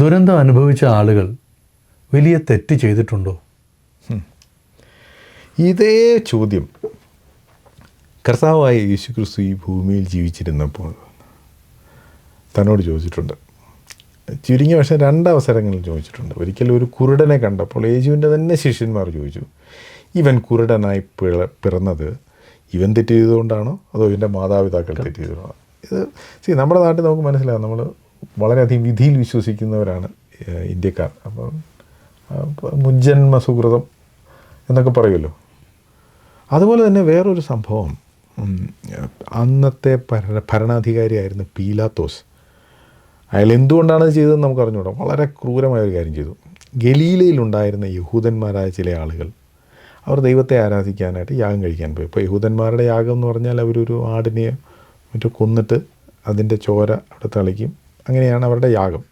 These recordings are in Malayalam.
ദുരന്തം അനുഭവിച്ച ആളുകൾ വലിയ തെറ്റ് ചെയ്തിട്ടുണ്ടോ? ഇതേ ചോദ്യം കർത്താവായ യേശു ക്രിസ്തു ഈ ഭൂമിയിൽ ജീവിച്ചിരുന്നപ്പോൾ തന്നോട് ചോദിച്ചിട്ടുണ്ട്. ചുരുങ്ങിയ പക്ഷേ രണ്ടവസരങ്ങളിൽ ചോദിച്ചിട്ടുണ്ട്. ഒരിക്കലും ഒരു കുരുടനെ കണ്ടപ്പോൾ യേശുവിന്റെ തന്നെ ശിഷ്യന്മാർ ചോദിച്ചു ഇവൻ കുരുടനായി പിള പിറന്നത് ഇവൻ തെറ്റ് ചെയ്തുകൊണ്ടാണോ അതോ ഇവന്റെ മാതാപിതാക്കൾ തെറ്റ് ചെയ്തുകൊണ്ടാണോ ഇത് സി നമ്മുടെ നാട്ടിൽ നമുക്ക് മനസ്സിലാകും. നമ്മൾ വളരെയധികം വിധിയിൽ വിശ്വസിക്കുന്നവരാണ് ഇന്ത്യക്കാർ. അപ്പം മുജ്ജന്മ സുഹൃതം എന്നൊക്കെ പറയുമല്ലോ. അതുപോലെ തന്നെ വേറൊരു സംഭവം അന്നത്തെ ഭരണ ഭരണാധികാരിയായിരുന്ന പീലാത്തോസ്. അയാൾ എന്തുകൊണ്ടാണ് ചെയ്തതെന്ന് നമുക്ക് അറിഞ്ഞുകൂടാം വളരെ ക്രൂരമായ ഒരു കാര്യം ചെയ്തു. ഗലീലയിലുണ്ടായിരുന്ന യഹൂദന്മാരായ ചില ആളുകൾ അവർ ദൈവത്തെ ആരാധിക്കാനായിട്ട് യാഗം കഴിക്കാൻ പോയി. ഇപ്പോൾ യഹൂദന്മാരുടെ യാഗം എന്ന് പറഞ്ഞാൽ അവരൊരു ആടിനെ മറ്റോ കൊന്നിട്ട് അതിന്റെ ചോര അവിടെ തളിക്കും. അങ്ങനെയാണ് അവരുടെ യാഗം.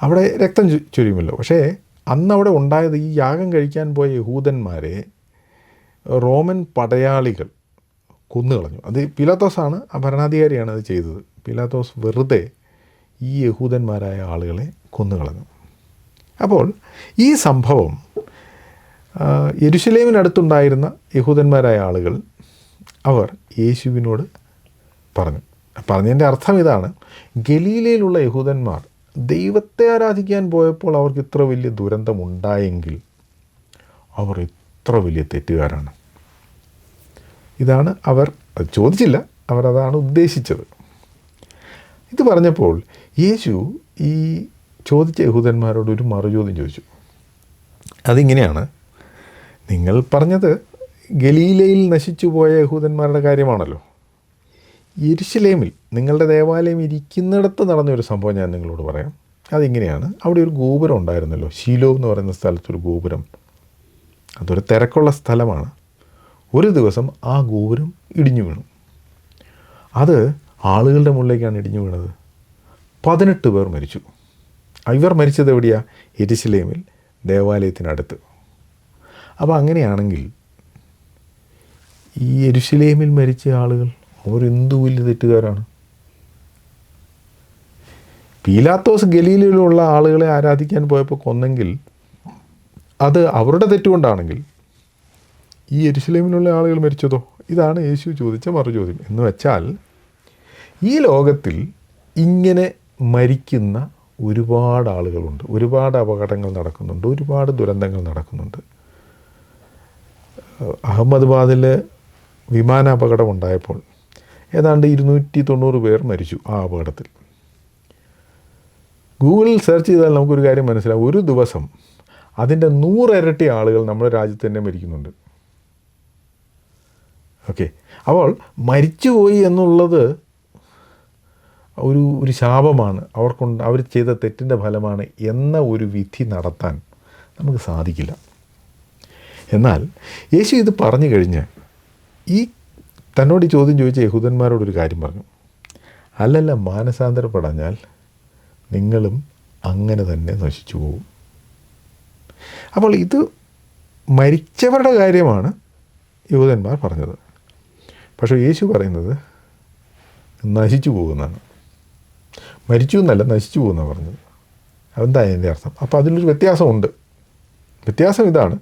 അവിടെ രക്തം ചു- ചൊരിയുമല്ലോ. പക്ഷേ അന്ന് അവിടെ ഉണ്ടായത് ഈ യാഗം കഴിക്കാൻ പോയ യഹൂദന്മാരെ റോമൻ പടയാളികൾ കൊന്നുകളഞ്ഞു. അത് പിലാത്തോസാണ് ആ ഭരണാധികാരിയാണ് അത് ചെയ്തത്. പിലാത്തോസ് വെറുതെ ഈ യഹൂദന്മാരായ ആളുകളെ കൊന്നുകളഞ്ഞു. അപ്പോൾ ഈ സംഭവം യരുഷലേമിനടുത്തുണ്ടായിരുന്ന യഹൂദന്മാരായ ആളുകൾ അവർ യേശുവിനോട് പറഞ്ഞു. പറഞ്ഞതിന്റെ അർത്ഥം ഇതാണ്. ഗലീലയിലുള്ള യഹൂദന്മാർ ദൈവത്തെ ആരാധിക്കാൻ പോയപ്പോൾ അവർക്ക് ഇത്ര വലിയ ദുരന്തമുണ്ടായെങ്കിൽ അവർ ഇത്ര വലിയ തെറ്റുകാരാണ്. ഇതാണ് അവർ ചോദിച്ചില്ല അവരതാണ് ഉദ്ദേശിച്ചത്. ഇത് പറഞ്ഞപ്പോൾ യേശു ഈ ചോദിച്ച യഹൂദന്മാരോട് ഒരു മറുചോദ്യം ചോദിച്ചു. അതിങ്ങനെയാണ് നിങ്ങൾ പറഞ്ഞത് ഗലീലയിൽ നശിച്ചു പോയ യഹൂദന്മാരുടെ കാര്യമാണല്ലോ. യെരുശലേമിൽ നിങ്ങളുടെ ദേവാലയം ഇരിക്കുന്നിടത്ത് നടന്നൊരു സംഭവം ഞാൻ നിങ്ങളോട് പറയാം. അതിങ്ങനെയാണ്. അവിടെ ഒരു ഗോപുരം ഉണ്ടായിരുന്നല്ലോ. ശീലോ എന്ന് പറയുന്ന സ്ഥലത്തൊരു ഗോപുരം. അതൊരു തിരക്കുള്ള സ്ഥലമാണ്. ഒരു ദിവസം ആ ഗോപുരം ഇടിഞ്ഞു വീണു. അത് ആളുകളുടെ മുകളിലേക്കാണ് ഇടിഞ്ഞു വീണത്. പതിനെട്ട് പേർ മരിച്ചു. ഇവർ മരിച്ചത് എവിടെയാണ് എരിശിലേമിൽ ദേവാലയത്തിനടുത്ത്. അപ്പോൾ അങ്ങനെയാണെങ്കിൽ ഈ എരുശിലേമിൽ മരിച്ച ആളുകൾ അവരെന്തു വലിയ തെറ്റുകാരാണ്? പീലാത്തോസ് ഗലീലയിലുള്ള ആളുകളെ ആരാധിക്കാൻ പോയപ്പോൾ കൊന്നെങ്കിൽ അത് അവരുടെ തെറ്റുകൊണ്ടാണെങ്കിൽ ഈ എരുശലേമിലുള്ള ആളുകൾ മരിച്ചതോ? ഇതാണ് യേശു ചോദിച്ച മറുചോദ്യം. എന്ന് വെച്ചാൽ ഈ ലോകത്തിൽ ഇങ്ങനെ മരിക്കുന്ന ഒരുപാട് ആളുകളുണ്ട്. ഒരുപാട് അപകടങ്ങൾ നടക്കുന്നുണ്ട്. ഒരുപാട് ദുരന്തങ്ങൾ നടക്കുന്നുണ്ട്. അഹമ്മദാബാദിൽ വിമാന അപകടം ഉണ്ടായപ്പോൾ ഏതാണ്ട് ഇരുന്നൂറ്റി തൊണ്ണൂറ് പേർ മരിച്ചു ആ അപകടത്തിൽ. ഗൂഗിളിൽ സെർച്ച് ചെയ്താൽ നമുക്കൊരു കാര്യം മനസ്സിലാവും. ഒരു ദിവസം അതിന്റെ നൂറിരട്ടി ആളുകൾ നമ്മുടെ രാജ്യത്ത് തന്നെ മരിക്കുന്നുണ്ട്. ഓക്കെ അപ്പോൾ മരിച്ചുപോയി എന്നുള്ളത് ഒരു ഒരു ശാപമാണ്. അവർക്കുണ്ട് അവർ ചെയ്ത തെറ്റിന്റെ ഫലമാണ് എന്ന ഒരു വിധി നടത്താൻ നമുക്ക് സാധിക്കില്ല. എന്നാൽ യേശു ഇത് പറഞ്ഞു കഴിഞ്ഞ് ഈ തന്നോട് ഈ ചോദ്യം ചോദിച്ച യഹൂദന്മാരോടൊരു കാര്യം പറഞ്ഞു. അല്ലല്ല മാനസാന്തരപ്പെടഞ്ഞാൽ നിങ്ങളും അങ്ങനെ തന്നെ നശിച്ചു പോകും അപ്പോൾ ഇത് മരിച്ചവരുടെ കാര്യമാണ് യഹൂദന്മാർ പറഞ്ഞത്. പക്ഷേ യേശു പറയുന്നത് നശിച്ചു പോകുന്നതാണ്. മരിച്ചു എന്നല്ല നശിച്ചു പോകുന്നതാണ് പറഞ്ഞത്. അതെന്താ അതിന്റെ അർത്ഥം? അപ്പോൾ അതിലൊരു വ്യത്യാസമുണ്ട്. വ്യത്യാസം ഇതാണ്.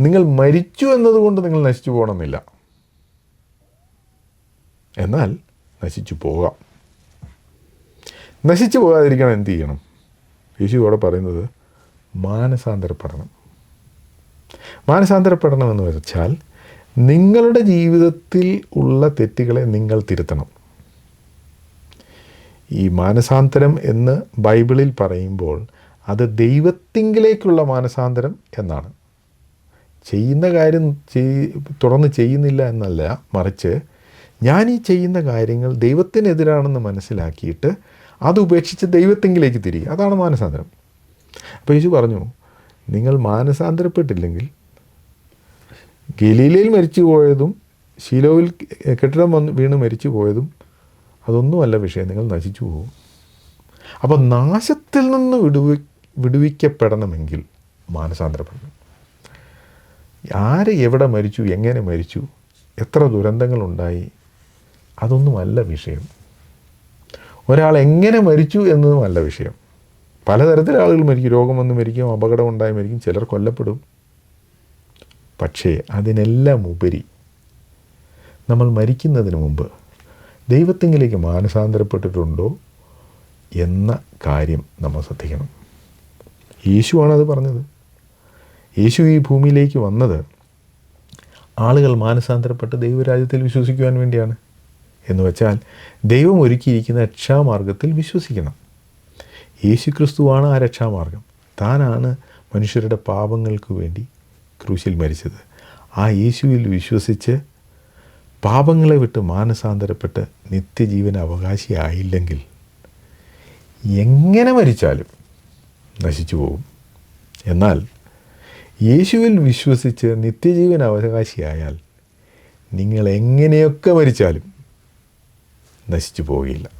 നിങ്ങൾ മരിച്ചു എന്നതുകൊണ്ട് നിങ്ങൾ നശിച്ചു പോകണമെന്നില്ല. എന്നാൽ നശിച്ചു പോകാം. നശിച്ചു പോകാതിരിക്കണം എന്ത് ചെയ്യണം? യേശു ഇവിടെ പറയുന്നത് മാനസാന്തരപ്പെടണം മാനസാന്തരപ്പെടണം എന്ന് വെച്ചാൽ നിങ്ങളുടെ ജീവിതത്തിൽ ഉള്ള തെറ്റുകളെ നിങ്ങൾ തിരുത്തണം. ഈ മാനസാന്തരം എന്ന് ബൈബിളിൽ പറയുമ്പോൾ അത് ദൈവത്തിങ്കിലേക്കുള്ള മാനസാന്തരം എന്നാണ്. ചെയ്യുന്ന കാര്യം ചെയ് തുറന്ന് ചെയ്യുന്നില്ല എന്നല്ല മറിച്ച് ഞാൻ ഈ ചെയ്യുന്ന കാര്യങ്ങൾ ദൈവത്തിനെതിരാണെന്ന് മനസ്സിലാക്കിയിട്ട് അത് ഉപേക്ഷിച്ച് ദൈവത്തെങ്കിലേക്ക് തിരികെ അതാണ് മാനസാന്തരം. അപ്പോൾ യേശു പറഞ്ഞു നിങ്ങൾ മാനസാന്തരപ്പെട്ടില്ലെങ്കിൽ ഗലീലയിൽ മരിച്ചു പോയതും ശീലോവിൽ കെട്ടിടം വന്ന് വീണ് മരിച്ചു പോയതും അതൊന്നുമല്ല വിഷയം. നിങ്ങൾ നശിച്ചു പോകും. അപ്പോൾ നാശത്തിൽ നിന്ന് വിടുവി വിടുവിക്കപ്പെടണമെങ്കിൽ മാനസാന്തരപ്പെടണം. ആര് എവിടെ മരിച്ചു? എങ്ങനെ മരിച്ചു? എത്ര ദുരന്തങ്ങളുണ്ടായി? അതൊന്നുമല്ല വിഷയം. ഒരാൾ എങ്ങനെ മരിച്ചു എന്നതുമല്ല വിഷയം. പലതരത്തിൽ ആളുകൾ മരിക്കും രോഗം വന്ന് മരിക്കും അപകടം ഉണ്ടായി മരിക്കും ചിലർ കൊല്ലപ്പെടും. പക്ഷേ അതിനെല്ലാം ഉപരി നമ്മൾ മരിക്കുന്നതിന് മുമ്പ് ദൈവത്തെങ്കിലേക്ക് മാനസാന്തരപ്പെട്ടിട്ടുണ്ടോ എന്ന കാര്യം നമ്മൾ ശ്രദ്ധിക്കണം. യേശുവാണ് അത് പറഞ്ഞത്. യേശു ഈ ഭൂമിയിലേക്ക് വന്നത് ആളുകൾ മാനസാന്തരപ്പെട്ട് ദൈവരാജ്യത്തിൽ വിശ്വസിക്കുവാൻ വേണ്ടിയാണ്. എന്ന് വെച്ചാൽ ദൈവം ഒരുക്കിയിരിക്കുന്ന രക്ഷാമാർഗത്തിൽ വിശ്വസിക്കണം. യേശുക്രിസ്തുവാണ് ആ രക്ഷാമാർഗം. താനാണ് മനുഷ്യരുടെ പാപങ്ങൾക്ക് വേണ്ടി ക്രൂശിൽ മരിച്ചത്. ആ യേശുവിൽ വിശ്വസിച്ച് പാപങ്ങളെ വിട്ട് മാനസാന്തരപ്പെട്ട് നിത്യജീവൻ അവകാശിയായില്ലെങ്കിൽ എങ്ങനെ മരിച്ചാലും നശിച്ചു പോകും. എന്നാൽ യേശുവിൽ വിശ്വസിച്ച് നിത്യജീവൻ അവകാശിയായാൽ നിങ്ങൾ എങ്ങനെയൊക്കെ മരിച്ചാലും നശിച്ചു പോവുകയില്ല